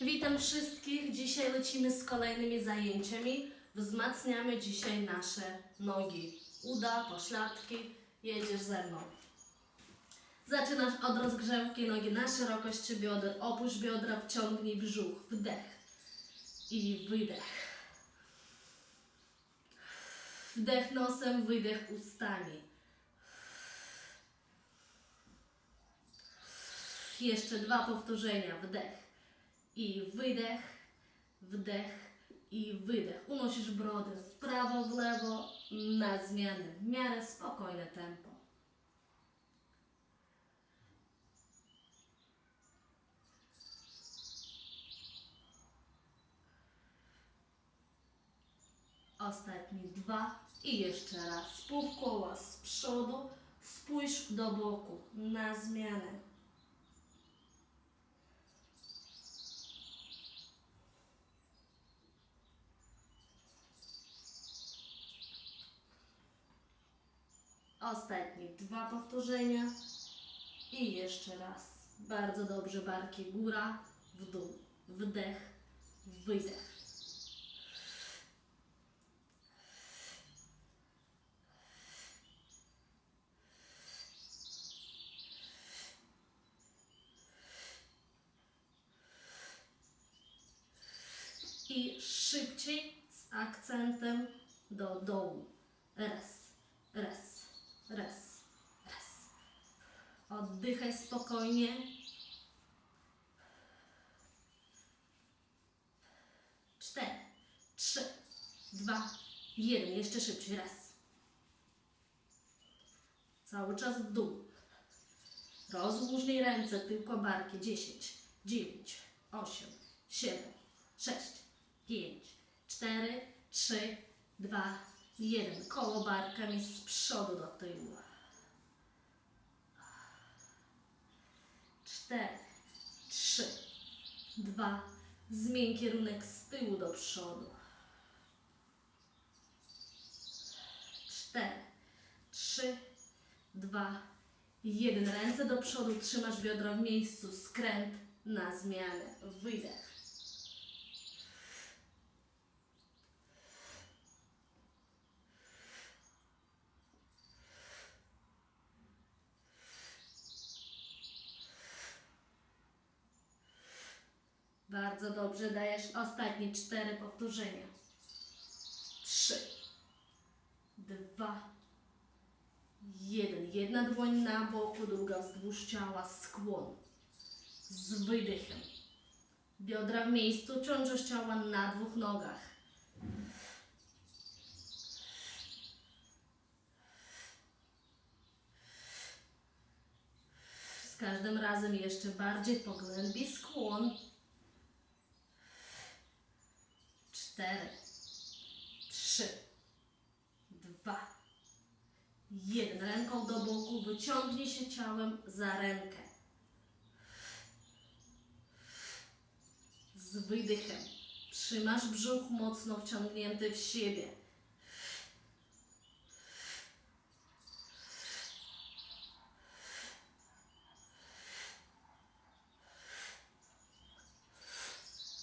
Witam wszystkich. Dzisiaj lecimy z kolejnymi zajęciami. Wzmacniamy dzisiaj nasze nogi. Uda, pośladki. Jedziesz ze mną. Zaczynasz od rozgrzewki nogi na szerokość bioder. Opuść biodra, wciągnij brzuch. Wdech i wydech. Wdech nosem, wydech ustami. Jeszcze dwa powtórzenia. Wdech i wydech, wdech i wydech. Unosisz brodę w prawo, w lewo, na zmianę. W miarę spokojne tempo. Ostatni dwa i jeszcze raz. Pół koła z przodu, spójrz do boku, na zmianę. Ostatnie dwa powtórzenia. I jeszcze raz. Bardzo dobrze. Barki góra, w dół. Wdech, wydech. I szybciej z akcentem do dołu. Raz, raz, raz, raz. Oddychaj spokojnie. Cztery, trzy, dwa, jeden. Jeszcze szybciej. Raz. Cały czas w dół. Rozluźnij ręce, tylko barki. Dziesięć, dziewięć, osiem, siedem, sześć, pięć, cztery, trzy, dwa, jeden. Koło barkami z przodu do tyłu. Cztery, trzy, dwa. Zmień kierunek z tyłu do przodu. Cztery, trzy, dwa, jeden. Ręce do przodu, trzymasz biodra w miejscu, skręt na zmianę. Wydech. Bardzo dobrze, dajesz ostatnie cztery powtórzenia. Trzy, dwa, jeden. Jedna dłoń na boku, druga wzdłuż ciała, skłon. Z wydechem. Biodra w miejscu, ciążość ciała na dwóch nogach. Z każdym razem jeszcze bardziej pogłębi skłon. Cztery, trzy, dwa, jeden. Ręką do boku, wyciągnij się ciałem za rękę. Z wydechem. Trzymasz brzuch mocno wciągnięty w siebie.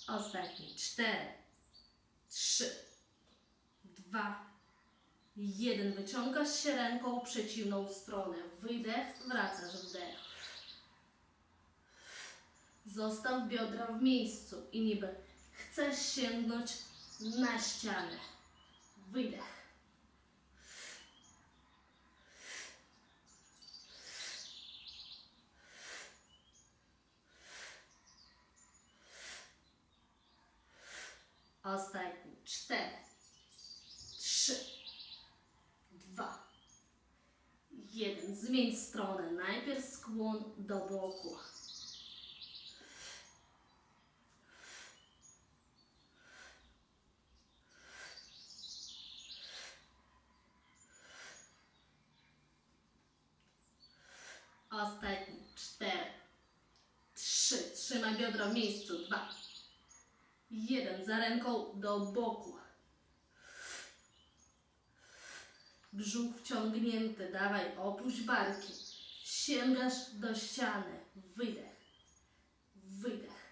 Ostatni. Cztery, trzy, dwa, jeden. Wyciągasz się ręką w przeciwną stronę. Wydech, wracasz wdech. Zostaw biodra w miejscu i niby chcesz sięgnąć na ścianę. Wydech. Ostatni. Cztery. Trzy. Dwa. Jeden. Zmień stronę. Najpierw skłon do boku. Ostatni. Cztery. Trzy. Trzymaj biodra w miejscu. Dwa. Jeden za ręką do boku. Brzuch wciągnięty, dawaj, opuść barki. Sięgasz do ściany, wydech, wydech.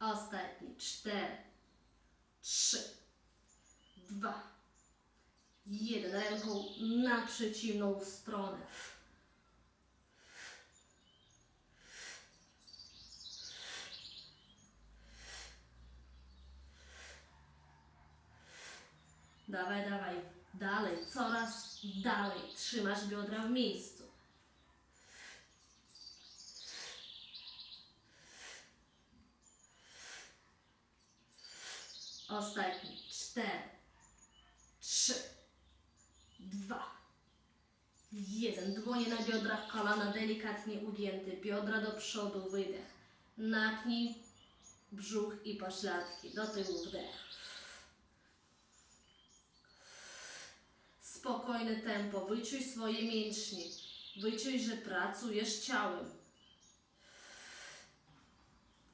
Ostatni, cztery, trzy, dwa, jeden. Ręką na przeciwną stronę. Dawaj, dawaj. Dalej, coraz dalej. Trzymasz biodra w miejscu. Ostatni. Cztery, trzy, dwa, jeden. Dłonie na biodrach, kolana delikatnie ugięte. Biodra do przodu, wydech. Napnij brzuch i pośladki. Do tyłu wdech. Spokojne tempo. Wyczuj swoje mięśnie. Wyczuj, że pracujesz ciałem.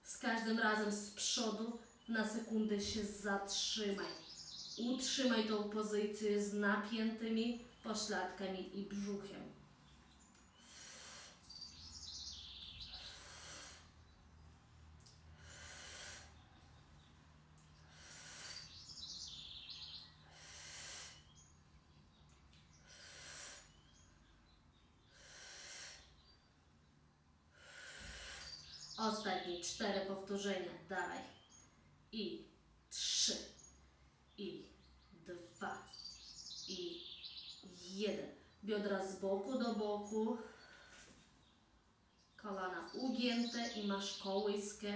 Z każdym razem z przodu na sekundę się zatrzymaj. Utrzymaj tą pozycję z napiętymi pośladkami i brzuchem. Cztery powtórzenia. Dawaj. I trzy. I dwa. I jeden. Biodra z boku do boku. Kolana ugięte i masz kołyskę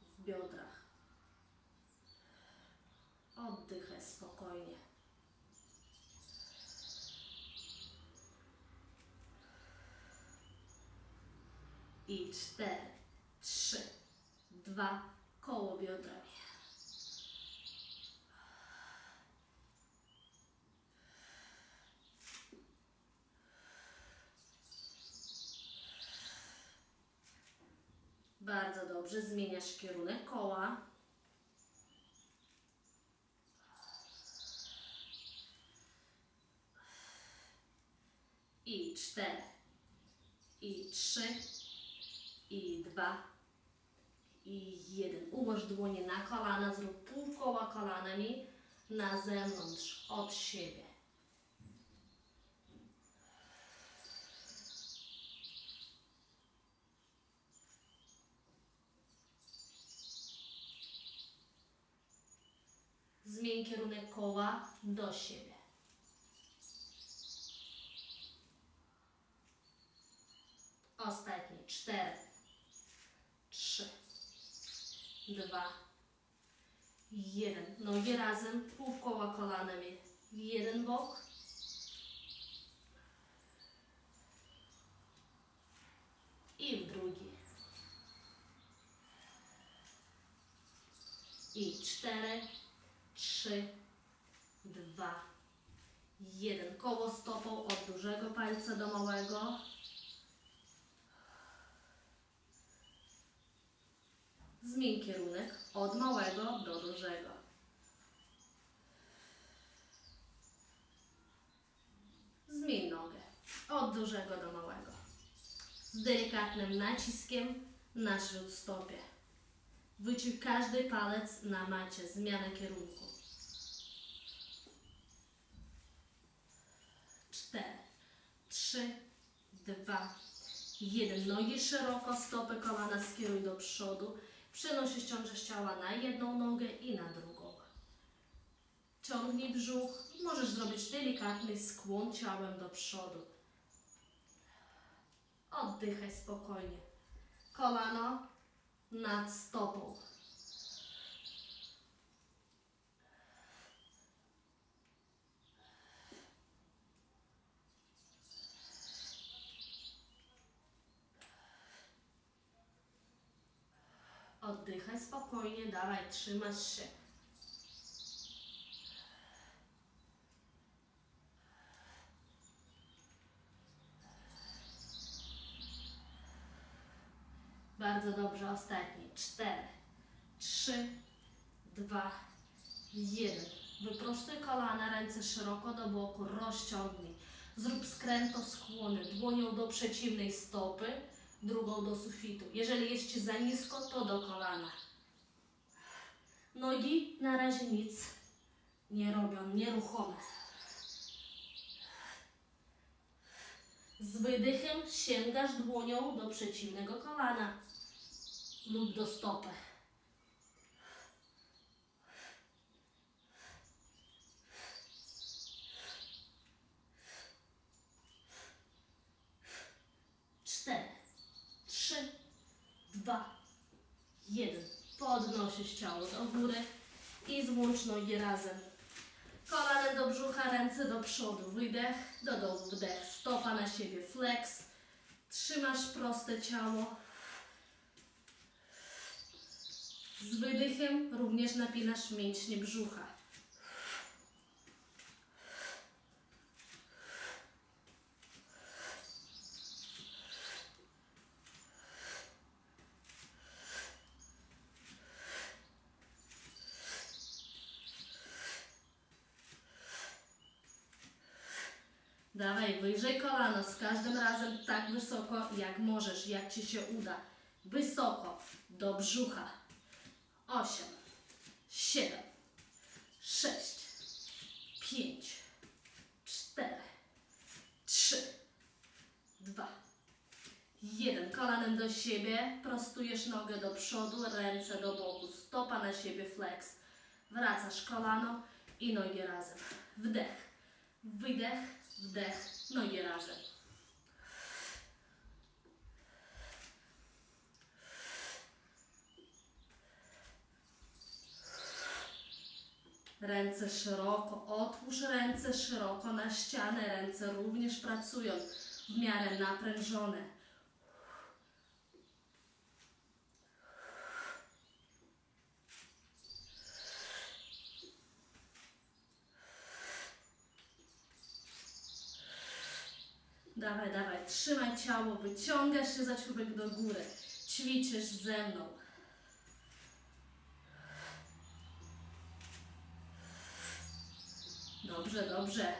w biodrach. Oddychaj spokojnie. I cztery, dwa, koło biodrami. Bardzo dobrze, zmieniasz kierunek koła. I cztery, i trzy, i dwa, i jeden. Ułóż dłonie na kolana, zrób pół koła kolanami na zewnątrz, od siebie. Zmień kierunek koła do siebie. Ostatni. Cztery. Trzy. Dwa. Jeden. Nogi razem. Pół koła kolanami. Jeden bok. I w drugi. I cztery. Trzy. Dwa. Jeden. Koło stopą od dużego palca do małego. Zmień kierunek od małego do dużego. Zmień nogę od dużego do małego. Z delikatnym naciskiem na śródstopie. Wyczuj każdy palec na macie, zmianę kierunku. Cztery, trzy, dwa, jeden. Nogi szeroko, stopy kolana skieruj do przodu. Przenosisz ciążę ciała na jedną nogę i na drugą. Ciągnij brzuch. Możesz zrobić delikatny skłon ciałem do przodu. Oddychaj spokojnie. Kolano nad stopą. Oddychaj spokojnie, dawaj, trzymasz się. Bardzo dobrze, ostatni. Cztery, trzy, dwa, jeden. Wyprostuj kolana, ręce szeroko do boku, rozciągnij. Zrób skręto skłony, dłonią do przeciwnej stopy, drugą do sufitu. Jeżeli jest Ci za nisko, to do kolana. Nogi na razie nic nie robią, nieruchome. Z wydechem sięgasz dłonią do przeciwnego kolana lub do stopy. 1. Podnosisz ciało do góry i złącz nogi razem. Kolana do brzucha, ręce do przodu, wydech, do dołu, wdech, stopa na siebie, flex. Trzymasz proste ciało. Z wydechem również napinasz mięśnie brzucha. Dawaj wyżej kolano, z każdym razem tak wysoko jak możesz, jak ci się uda. Wysoko, do brzucha. Osiem, siedem, sześć, pięć, cztery, trzy, dwa, jeden. Kolanem do siebie, prostujesz nogę do przodu, ręce do boku, stopa na siebie, flex. Wracasz kolano i nogi razem. Wdech. Wydech, wdech, nogi razem. Ręce szeroko, otwórz ręce szeroko na ścianę, ręce również pracują w miarę naprężone. Dawaj, trzymaj ciało, wyciągasz się za czubek do góry. Ćwiczysz ze mną. Dobrze, dobrze.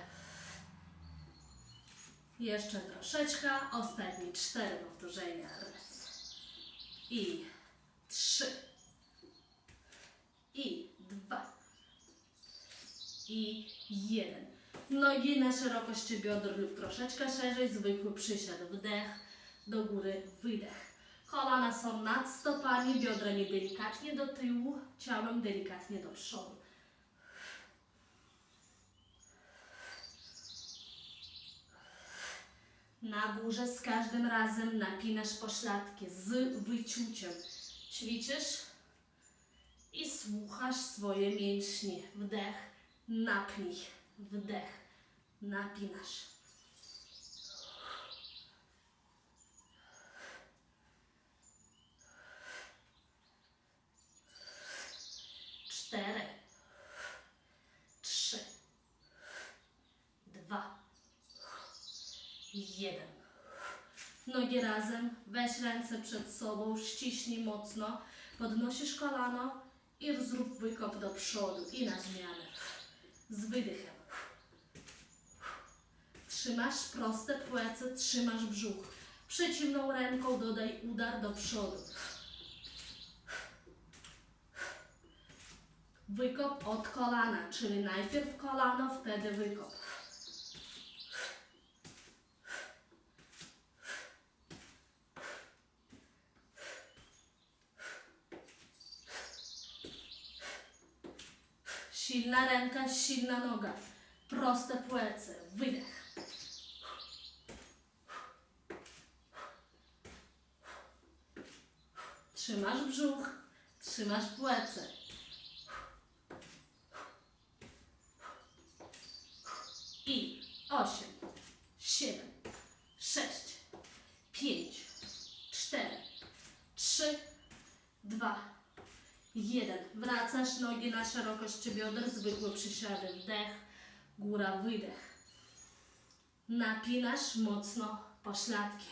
Jeszcze troszeczkę. Ostatnie cztery powtórzenia. Raz. I trzy. I dwa. I jeden. Nogi na szerokości bioder lub troszeczkę szerzej. Zwykły przysiad. Wdech. Do góry. Wydech. Kolana są nad stopami, biodrami delikatnie do tyłu, ciałem delikatnie do przodu. Na górze z każdym razem napinasz pośladki z wyciuciem. Ćwiczysz i słuchasz swoje mięśnie. Wdech, napnij, wdech, napinasz. Cztery, trzy, dwa, jeden. Nogi razem, weź ręce przed sobą, ściśnij mocno, podnosisz kolano i zrób wykop do przodu i na zmianę. Z wydechem. Trzymasz proste płece, trzymasz brzuch. Przeciwną ręką dodaj udar do przodu. Wykop od kolana, czyli najpierw kolano, wtedy wykop. Silna ręka, silna noga. Proste płece. Wydech. Trzymasz brzuch, trzymasz płece. I osiem, siedem, sześć, pięć, cztery, trzy, dwa, jeden. Wracasz nogi na szerokość bioder, zwykłe przysiady. Wdech, góra, wydech. Napinasz mocno pośladki.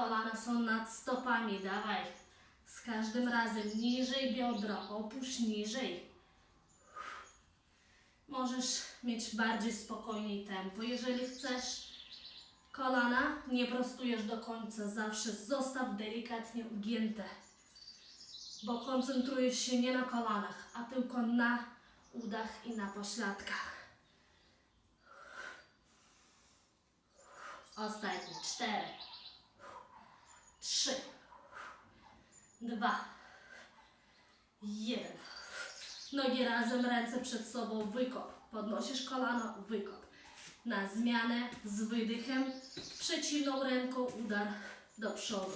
Kolana są nad stopami, dawaj. Z każdym razem niżej biodra, opuść niżej. możesz mieć bardziej spokojniej tempo. Jeżeli chcesz kolana, nie prostujesz do końca, zawsze zostaw delikatnie ugięte, bo koncentrujesz się nie na kolanach, a tylko na udach i na pośladkach. Ostatnie cztery, trzy, dwa, jeden. Nogi razem, ręce przed sobą, wykop. Podnosisz kolano, wykop. Na zmianę z wydechem, przeciwną ręką udar do przodu.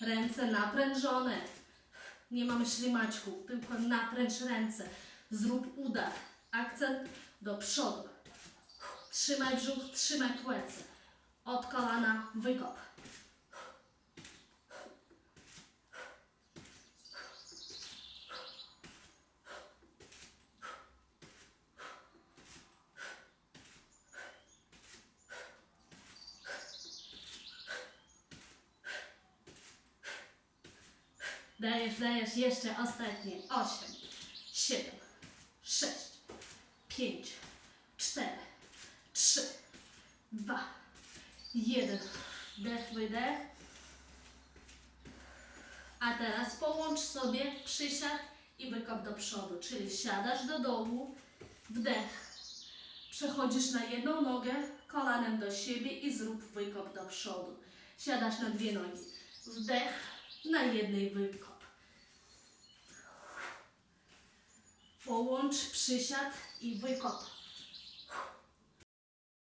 Ręce naprężone. Nie mamy ślimaczków, tylko napręż ręce. Zrób udar. Akcent do przodu. Trzymaj brzuch, trzymaj plecy. Od kolana wykop. Dajesz, dajesz, jeszcze ostatnie. Osiem, siedem, pięć, cztery, trzy, dwa, jeden. Wdech, wydech. A teraz połącz sobie przysiad i wykop do przodu, czyli siadasz do dołu, wdech. Przechodzisz na jedną nogę, kolanem do siebie i zrób wykop do przodu. Siadasz na dwie nogi. Wdech, na jednej wykop. Połącz przysiad i wykop.